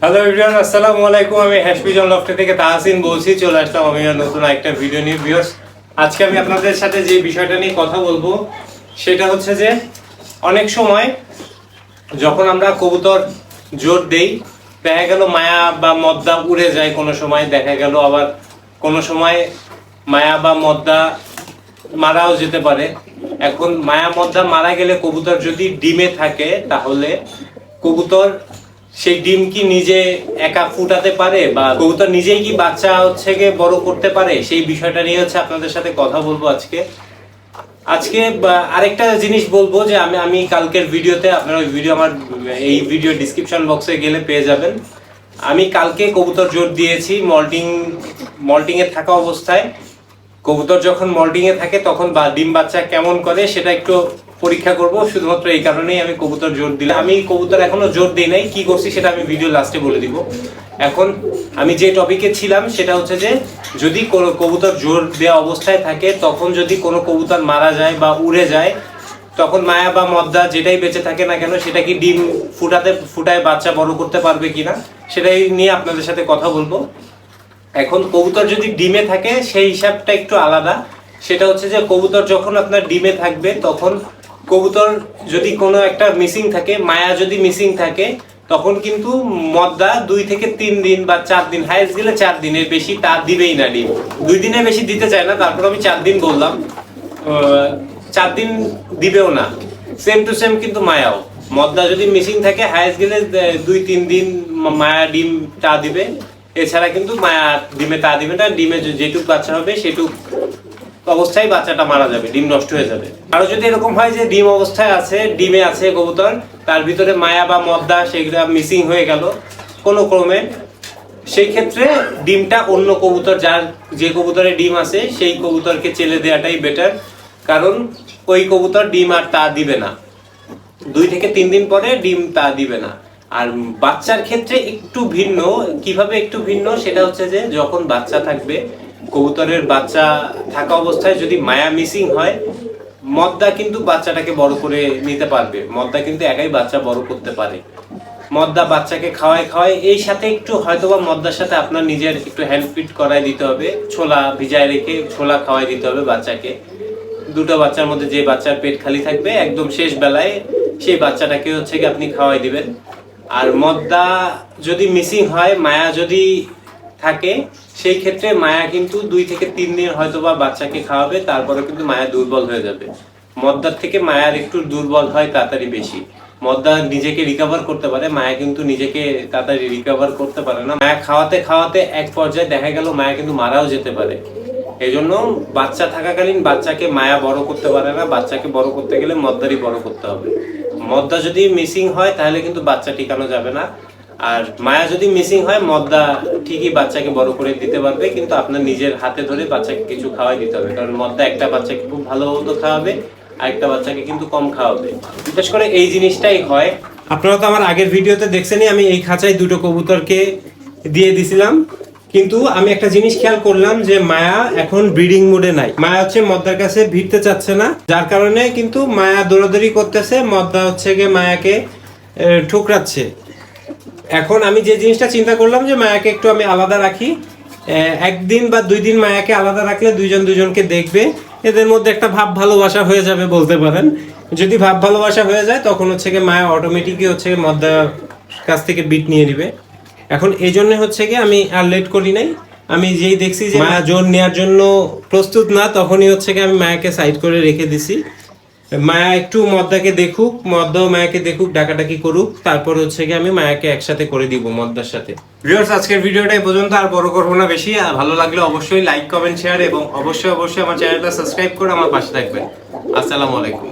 Hello everyone আসসালামু আলাইকুম আমি হ্যাশপিজন লফটে থেকে তাহসিন বলছি। চলে আসলাম আমি নতুন একটা ভিডিও নিয়ে ভিউয়ার্স আজকে আমি আপনাদের সাথে যে বিষয়টা নিয়ে কথা বলব, সেটা হচ্ছে যে, অনেক সময় যখন আমরা কবুতর জোর দেই, দেখা গেল মায়া বা মদ্দা উড়ে যায় কোনো সময়, দেখা গেল আবার কোনো সময় মায়া বা মদ্দা মারাও যেতে পারে। এখন মায়া মদ্দা মারা গেলে কবুতর যদি ডিমে থাকে, তাহলে কবুতর সেই ডিম কি নিজে একা ফুটাতে পারে বা কবুতর নিজেই কি বাচ্চা হচ্ছে গিয়ে বড় করতে পারে? সেই বিষয়টা নিয়ে হচ্ছে আপনাদের সাথে কথা বলব আজকে। আজকে আরেকটা জিনিস বলব যে আমি আমি কালকের ভিডিওতে, আপনারা ওই ভিডিও আমার, এই ভিডিও ডিসক্রিপশন বক্সে গেলে পেয়ে যাবেন। আমি কালকে কবুতর জোর দিয়েছি মল্টিং মল্টিং এ থাকা অবস্থায়। কবুতর যখন মল্টিং এ থাকে তখন বা, ডিম বাচ্চা কেমন করে সেটা একটু পরীক্ষা করব, শুধুমাত্র এই কারণেই আমি কবুতর জোর দিলাম আমি কবুতর এখনও জোর দিই নাই, কি করছি সেটা আমি ভিডিও লাস্টে বলে দিব। এখন আমি যে টপিকে ছিলাম, সেটা হচ্ছে যে, যদি কোনো কবুতর জোর দেওয়া অবস্থায় থাকে, তখন যদি কোনো কবুতর মারা যায় বা উড়ে যায়, তখন মায়া বা মদ্দা যেটাই বেঁচে থাকে না কেন, সেটা কি ডিম ফুটাতে, ফুটায় বাচ্চা বড় করতে পারবে কিনা, সেটাই নিয়ে আপনাদের সাথে কথা বলব। এখন কবুতর যদি ডিমে থাকে, সেই হিসাবটা একটু আলাদা। সেটা হচ্ছে যে, কবুতর যখন আপনার ডিমে থাকবে, তখন কবুতর যদি কোনো একটা মিসিং থাকে, মায়া যদি মিসিং থাকে, তখন কিন্তু মদ্দা দুই থেকে তিন দিন বা চার দিন হাইস্ট গেলে চার দিনের বেশি তার দিবেই না ডিম। দুই দিনের বেশি দিতে চায় না, তারপর আমি চার দিন বললাম চার দিন দিবেও না। সেম টু সেম কিন্তু মায়াও। মদ্দা যদি মিসিং থাকে হাইস্ট গেলে দুই তিন দিন মায়া ডিম তা দিবে। এছাড়া কিন্তু মায়া ডিমে তা দিবে না, ডিমে যেটুক বাচ্চা হবে, সেটুক অবস্থায় বাচ্চাটা মারা যাবে, ডিম নষ্ট হয়ে যাবে। আরও যদি এরকম হয় যে ডিম অবস্থায় আছে, ডিমে আছে কবুতর, তার ভিতরে মায়া বা মদ্দা সেগুলো মিসিং হয়ে গেল কোনো ক্রমে, সেই ক্ষেত্রে ডিমটা অন্য কবুতর, যার যে কবুতরে ডিম আছে, সেই কবুতরকে চেলে দেওয়াটাই বেটার কারণ ওই কবুতর ডিম আর তা দিবে না। দুই থেকে তিন দিন পরে ডিম তা দিবে না। আর বাচ্চার ক্ষেত্রে একটু ভিন্ন, কীভাবে একটু ভিন্ন, সেটা হচ্ছে যে যখন বাচ্চা থাকবে কবুতরের বাচ্চা থাকা অবস্থায় যদি মায়া মিসিং হয়, মদ্দা কিন্তু বাচ্চাটাকে বড় করে নিতে পারবে। মদ্দা কিন্তু একাই বাচ্চা বড় করতে পারে। মদ্দা বাচ্চাকে খাওয়ায় খাওয়ায় এই সাথে একটু হয়তোবা মদ্দার সাথে আপনার নিজের একটু হেল্প ফিট করাই দিতে হবে, ছোলা ভিজায় রেখে ছোলা খাওয়াই দিতে হবে বাচ্চাকে। দুটো বাচ্চার মধ্যে যে বাচ্চার পেট খালি থাকবে, একদম শেষ বেলায় সেই বাচ্চাটাকে হচ্ছে কি আপনি খাওয়াই দিবেন। আর মদ্দা যদি মিসিং হয়, মায়া যদি থাকে, সেই ক্ষেত্রে মায়া কিন্তু দুই থেকে তিন দিন হয়তো বা বাচ্চাকে খাওয়াবে তারপরে কিন্তু মায়া দুর্বল হয়ে যাবে। মদ্দার থেকে মায়ার একটু দুর্বল হয় তাড়াতাড়ি বেশি। মদ্দা নিজেকে রিকভার করতে পারে, মায়া কিন্তু নিজেকে তাড়াতাড়ি রিকভার করতে পারে না। মায়া খাওয়াতে খাওয়াতে এক পর্যায়ে দেখা গেল মায়া কিন্তু মারাও যেতে পারে। এই জন্য বাচ্চা থাকাকালীন বাচ্চাকে মায়া বড় করতে পারে না, বাচ্চাকে বড় করতে গেলে মদ্দারই বড় করতে হবে। মদ্দা যদি মিসিং হয়, তাহলে কিন্তু বাচ্চা টিকানো যাবে না। আর মায়া যদি মিসিং হয়, মদ্দা ঠিকই বাচ্চাকে বড় করে দিতে পারবে, কিন্তু আপনার নিজের হাতে ধরে বাচ্চাকে কিছু খাওয়াই দিতে হবে। কারণ মদ্দা একটা বাচ্চাকে খুব ভালো মতো খাওয়াবে আর একটা বাচ্চাকে কিন্তু কম খাওয়াবে। বিশেষ করে এই জিনিসটাই হয়। আপনারা তো আমার আগের ভিডিওতে দেখছেনই, আমি এই খাঁচায় দুটো কবুতরকে দিয়ে দিছিলাম। কিন্তু আমি একটা জিনিস খেয়াল করলাম যে মায়া এখন ব্রিডিং মোডে নাই। মায়া হচ্ছে মদ্দার কাছে ভিড়তে চাচ্ছে না, যার কারণে কিন্তু মায়া দৌড়াদৌড়ি করতেছে, মদ্দা হচ্ছে গিয়ে মায়াকে ঠুকরাচ্ছে। এখন আমি যে জিনিসটা চিন্তা করলাম যে মায়াকে একটু আমি আলাদা রাখি একদিন বা দুই দিন মায়াকে আলাদা রাখলে দুইজন দুজনকে দেখবে। এদের মধ্যে একটা ভাব ভালোবাসা হয়ে যাবে বলতে পারেন। যদি ভাব ভালোবাসা হয়ে যায় তখন হচ্ছে গিয়ে মায়া অটোমেটিকই হচ্ছে গিয়ে মদ্দার কাছ থেকে বিট নিয়ে নিবে। এখন এই জন্য হচ্ছে কি আমি আর লেট করি নাই। আমি যেই দেখছি যে মায়া জোর নেওয়ার জন্য প্রস্তুত না তখনই হচ্ছে গিয়ে আমি মায়াকে সাইড করে রেখে দিছি। মায়া একটু মদ্দাকে দেখুক মদ্দাও মায়াকে দেখুক, ডাকাডাকি করুক, তারপর হচ্ছে কি আমি মায়াকে একসাথে করে দিব মদ্দার সাথে। ভিউয়ার্স আজকের ভিডিওটা এই পর্যন্ত, আর বড় করব না বেশি। আর ভালো লাগলে অবশ্যই লাইক কমেন্ট শেয়ার এবং অবশ্যই অবশ্যই আমার চ্যানেলটা সাবস্ক্রাইব করে আমার পাশে থাকবেন। আসসালামু আলাইকুম।